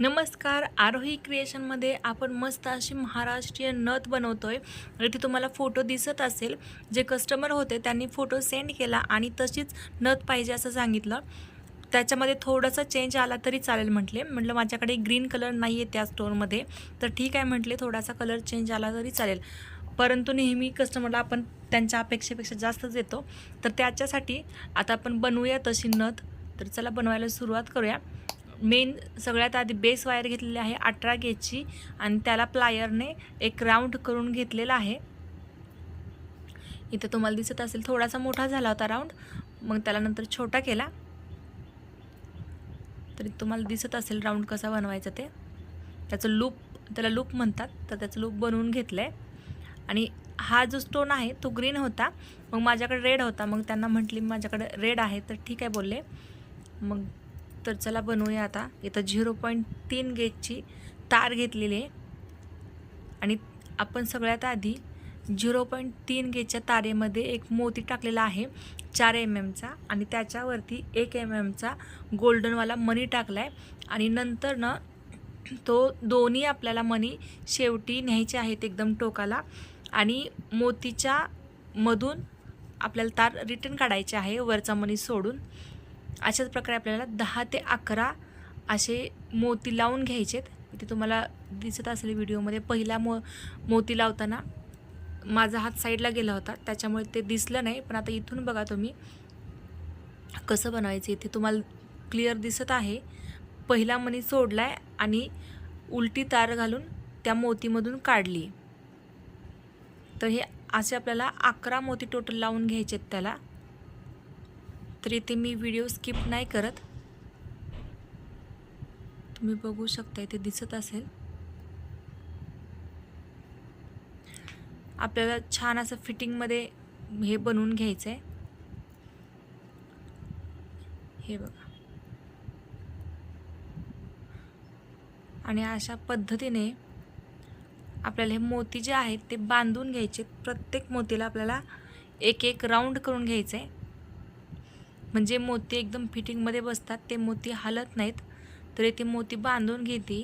नमस्कार आरोही क्रिएशनमध्ये आपण मस्त अशी महाराष्ट्रीयन नथ बनवतो आहे इथे तुम्हाला फोटो दिसत असेल. जे कस्टमर होते त्यांनी फोटो सेंड केला आणि तशीच नथ पाहिजे असं सांगितलं. त्याच्यामध्ये थोडासा चेंज आला तरी चालेल म्हटले. म्हटलं माझ्याकडे ग्रीन कलर नाही आहे त्या स्टोरमध्ये तर ठीक आहे म्हटले थोडासा कलर चेंज आला तरी चालेल. परंतु नेहमी कस्टमरला आपण त्यांच्या अपेक्षेपेक्षा जास्तच देतो. तर त्याच्यासाठी आता आपण बनवूया तशी नथ. तर चला बनवायला सुरुवात करूया. मेन सगळ्यात आधी बेस वायर घेतलेली आहे अठरा गेजची आणि त्याला प्लायरने एक राऊंड करून घेतलेला आहे. इथं तुम्हाला दिसत असेल थोडासा मोठा झाला होता राऊंड मग त्याला नंतर छोटा केला. तरी तुम्हाला दिसत असेल राऊंड कसा बनवायचा ते. त्याचं लूप त्याला लूप म्हणतात तर त्याचं लूप बनवून घेतलं आहे आणि हा जो स्टोन आहे तो ग्रीन होता मग माझ्याकडे रेड होता मग त्यांना म्हटली माझ्याकडे रेड आहे तर ठीक आहे बोलले. मग तर चला बनवूया आता. इथं झिरो पॉईंट तीन गेजची तार घेतलेली आहे. आणि आपण सगळ्यात आधी झिरो पॉईंट तीन गेजच्या तारेमध्ये एक मोती टाकलेला आहे चार एम एमचा. आणि त्याच्यावरती एक एम एमचा गोल्डनवाला मनी टाकला आहे आणि नंतर ना तो दोन्ही आपल्याला मनी शेवटी न्यायचे आहेत एकदम टोकाला. आणि मोतीच्या मधून आपल्याला तार रिटर्न काढायचे आहे वरचा मनी सोडून. अशाच प्रकारे आपल्याला दहा ते अकरा असे मोती लावून घ्यायचेत. इथे तुम्हाला दिसत असेल व्हिडिओमध्ये. पहिला मो मोती लावताना माझा हात साईडला गेला होता. त्याच्यामुळे ते दिसलं नाही. पण आता इथून बघा तुम्ही कसं बनवायचं इथे तुम्हाला क्लिअर दिसत आहे. पहिला मणी सोडला आहे आणि उलटी तार घालून त्या मोतीमधून काढली. तर हे असे आपल्याला अकरा मोती टोटल लावून घ्यायचे आहेत त्याला. तर इथे मी व्हिडिओ स्किप नाही करत. तुम्ही बघू शकता इथे दिसत असेल. आपल्याला छान असं फिटिंगमध्ये हे बनवून घ्यायचं आहे हे बघा. आणि अशा पद्धतीने आपल्याला हे मोती जे आहेत ते बांधून घ्यायचे. प्रत्येक मोतीला आपल्याला एक एक राऊंड करून घ्यायचं आहे म्हणजे मोती एकदम फिटिंगमध्ये बसतात ते मोती हलत नाहीत तर ते मोती बांधून घेते.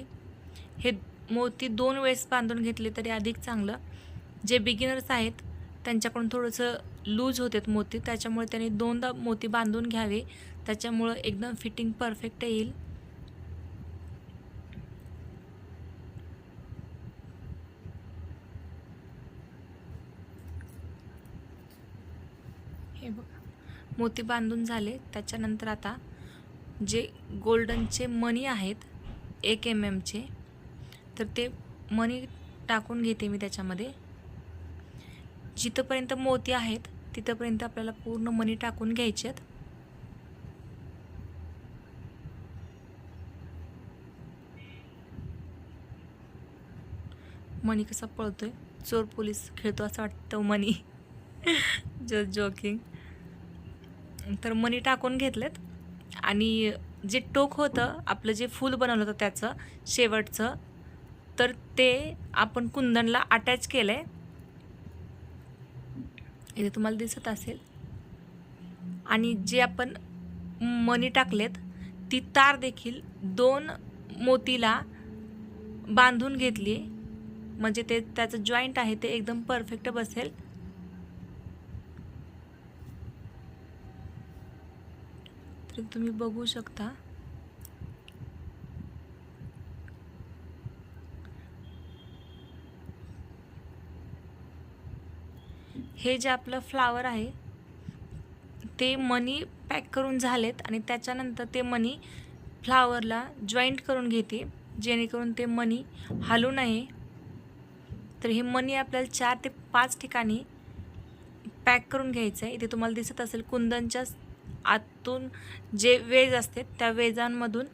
हे मोती दोन वेळेस बांधून घेतले तरी अधिक चांगलं. जे बिगिनर्स आहेत त्यांच्याकडून थोडंसं लूज होतात मोती त्याच्यामुळे त्यांनी दोनदा मोती बांधून घ्यावे. त्याच्यामुळं एकदम फिटिंग परफेक्ट येईल. हे बघा. मोती बांधून झाले. त्याच्यानंतर आता जे गोल्डनचे मनी आहेत एक एम एमचे तर ते मनी टाकून घेते मी त्याच्यामध्ये. जिथंपर्यंत मोती आहेत तिथंपर्यंत आपल्याला पूर्ण मनी टाकून घ्यायचे आहेत. मनी कसा पळतोय? चोर पोलीस खेळतो असं वाटतं मनी जस्ट जोकिंग तर मनी टाकून घेतलेत. आणि जे टोक होतं आपलं जे फूल बनवलं होतं त्याचं शेवटचं तर ते आपण कुंदनला अटॅच केलं आहे इथे तुम्हाला दिसत असेल. आणि जे आपण मनी टाकलेत ती तार देखील दोन मोतीला बांधून घेतली. म्हणजे ते त्याचं जॉईंट आहे ते एकदम परफेक्ट बसेल. तर तुम्ही बघू शकता. हे जे आपलं फ्लावर आहे ते मनी पॅक करून झालेत आणि त्याच्यानंतर ते मनी फ्लावरला जॉईंट करून घेते जेणेकरून ते मनी हलू नये. तर हे मनी आपल्याला चार ते पाच ठिकाणी पॅक करून घ्यायचं आहे इथे तुम्हाला दिसत असेल कुंदनच्या आतून जे वेज असते त्या वेजांमधून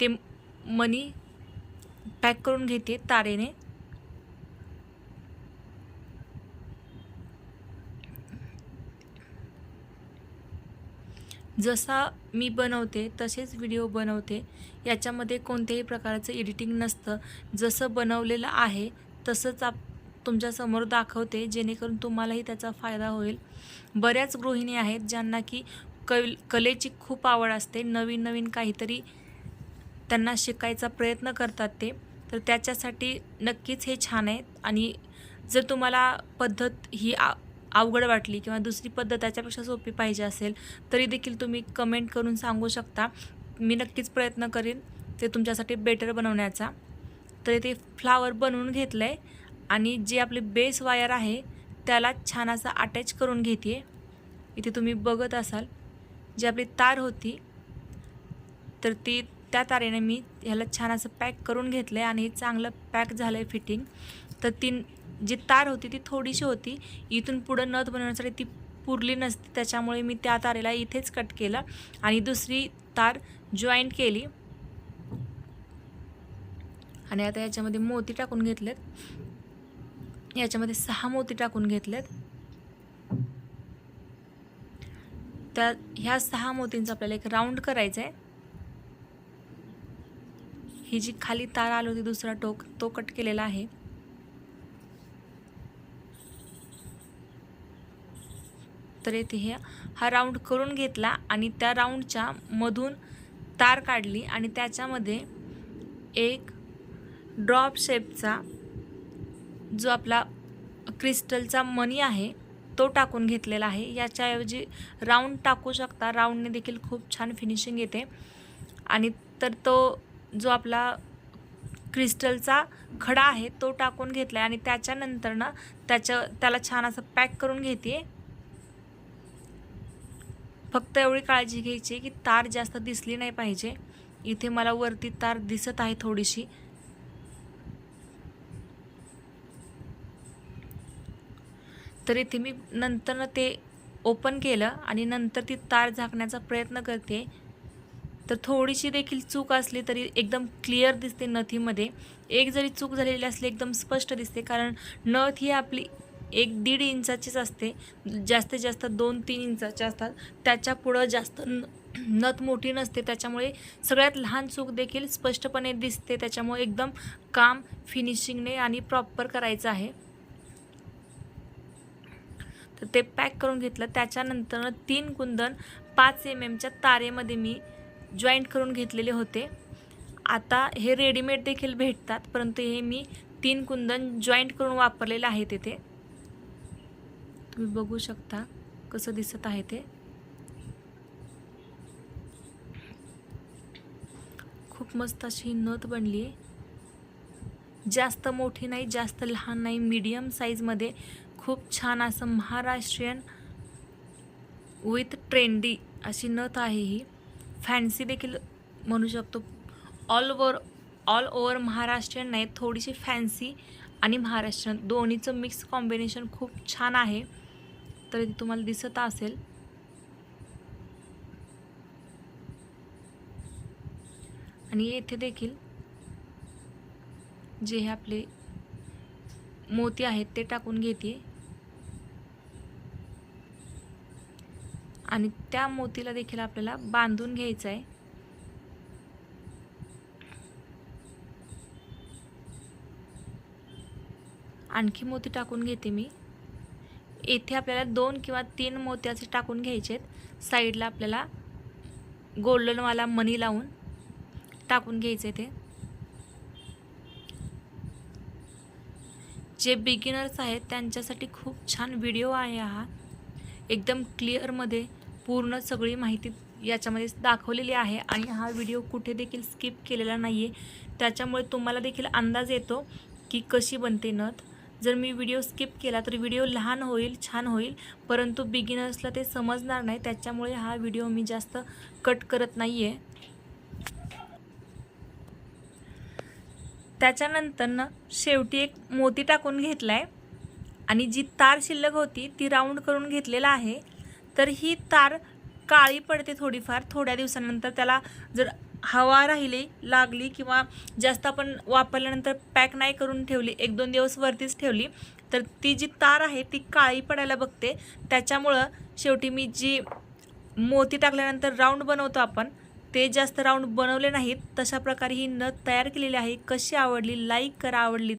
ते मनी पॅक करून घेते तारेने. जसा मी बनवते तसेच व्हिडिओ बनवते. याच्यामध्ये कोणत्याही प्रकारचं एडिटिंग नसतं. जसं बनवलेलं आहे तसंच आप तुमच्यासमोर दाखवते जेणेकरून तुम्हालाही त्याचा फायदा होईल. बऱ्याच गृहिणी आहेत ज्यांना की कल कलेची खूप आवड असते. नवीन नवीन काहीतरी त्यांना शिकायचा प्रयत्न करतात ते. तर त्याच्यासाठी नक्कीच हे छान आहे. आणि जर तुम्हाला पद्धत ही आ अवघड वाटली किंवा दुसरी पद्धत त्याच्यापेक्षा सोपी पाहिजे असेल तरी देखील तुम्ही कमेंट करून सांगू शकता. मी नक्कीच प्रयत्न करेन ते तुमच्यासाठी बेटर बनवण्याचा. तर ते फ्लावर बनवून घेतलं आहे आणि जे आपले बेस वायर आहे त्याला छान असं अटॅच करून घेते इथे तुम्ही बघत असाल. जी आपली तार होती तर ती त्या तारेने मी ह्याला छान असं पॅक करून घेतलं आहे आणि चांगलं पॅक झालं आहे फिटिंग. तर ती जी तार होती ती थोडीशी होती. इथून पुढं नथ बनवण्यासाठी ती पुरली नसती त्याच्यामुळे मी त्या तारेला इथेच कट केलं आणि दुसरी तार जॉईंट केली. आणि आता याच्यामध्ये मोती टाकून घेतलेत. याच्यामध्ये सहा मोती टाकून घेतलेत. त्या ह्या सहा मोतींचा आपल्याला एक राऊंड करायचं आहे ही जी खाली तार आली होती दुसरा टोक तो कट केलेला आहे. तर येथे हे हा राऊंड करून घेतला आणि त्या राऊंडच्या मधून तार काढली आणि त्याच्यामध्ये एक ड्रॉप शेपचा जो आपला क्रिस्टलचा मनी आहे तो टाकून घेतलेला आहे. याच्याऐवजी राऊंड टाकू शकता. राऊंडने देखील खूप छान फिनिशिंग येते. आणि तर तो जो आपला क्रिस्टलचा खडा आहे तो टाकून घेतला आहे आणि त्याच्यानंतर ना त्याच्या त्याला छान असं पॅक करून घेते. फक्त एवढी काळजी घ्यायची की तार जास्त दिसली नाही पाहिजे. इथे मला वरती तार दिसत आहे थोडीशी. तर इथे मी नंतर ते ओपन केलं आणि नंतर ती तार झाकण्याचा प्रयत्न करते. तर थोडीशी देखील चूक असली तरी एकदम क्लिअर दिसते नथीमध्ये. एक जरी चूक झालेली असली एकदम स्पष्ट दिसते. कारण नथ ही आपली एक दीड इंचाचीच असते. जास्तीत जास्त दोन तीन इंचाचे असतात. त्याच्या पुढं जास्त न नथ मोठी नसते. त्याच्यामुळे सगळ्यात लहान चूक देखील स्पष्टपणे दिसते. त्याच्यामुळे एकदम काम फिनिशिंगने आणि प्रॉपर करायचं आहे. तर ते पॅक करून घेतलं. त्याच्यानंतर तीन कुंदन पाच एम एमच्या तारेमध्ये मी जॉईंट करून घेतलेले होते. आता हे रेडीमेड देखील भेटतात परंतु हे मी तीन कुंदन जॉईंट करून वापरलेलं आहे तिथे. तुम्ही बघू शकता कसं दिसत आहे ते. खूप मस्त अशी ही नथ बनली आहे. जास्त मोठी नाही जास्त लहान नाही मीडियम साईजमध्ये खूप छान असं महाराष्ट्रीयन विथ ट्रेंडी अशी नथ आहे ही. फॅन्सी देखील म्हणू शकतो. All over all over Maharashtrian नाही थोडीशी फॅन्सी आणि महाराष्ट्रीयन. दोन्हीचं मिक्स कॉम्बिनेशन खूप छान आहे. तर तुम्हाला दिसत असेल. आणि येथे देखील जे हे आपले मोती आहेत ते टाकून घेते. आणि त्या मोतीला देखील आपल्याला बांधून घ्यायचं आहे आणखी मोती टाकून घेते मी. येथे आपल्याला दोन किंवा तीन मोत्याचे टाकून घ्यायचे आहेत साईडला आपल्याला गोल्डनवाला मनी लावून टाकून घ्यायचे ते. जे बिगिनर्स आहेत त्यांच्यासाठी खूप छान व्हिडिओ आहे हा. एकदम क्लिअरमध्ये पूर्ण सगळी माहिती याच्यामध्ये दाखवलेली आहे आणि हा व्हिडिओ कुठे देखील स्किप केलेला नाही आहे त्याच्यामुळे तुम्हाला देखील अंदाज येतो की कशी बनते नथ. जर मी व्हिडिओ स्किप केला तर व्हिडिओ लहान होईल छान होईल परंतु बिगिनर्सला ते समजणार नाही. त्याच्यामुळे हा व्हिडिओ मी जास्त कट करत नाही आहे त्याच्यानंतर ना शेवटी एक मोती टाकून घेतला आहे आणि जी तार शिल्लक होती ती राऊंड करून घेतलेला आहे. तर ही तार काळी पडते थोडीफार. थोड्या दिवसानंतर त्याला जर हवा राहिली लागली किंवा जास्त आपण वापरल्यानंतर पॅक नाही करून ठेवली एक दोन दिवस वरतीच ठेवली तर ती जी तार आहे ती काळी पडायला बघते. त्याच्यामुळं शेवटी मी जी मोती टाकल्यानंतर राऊंड बनवतो आपण ते जास्त राऊंड बनवले नाहीत. तशा प्रकारे ही नथ तयार केलेली आहे. कशी आवडली लाईक करा आवडली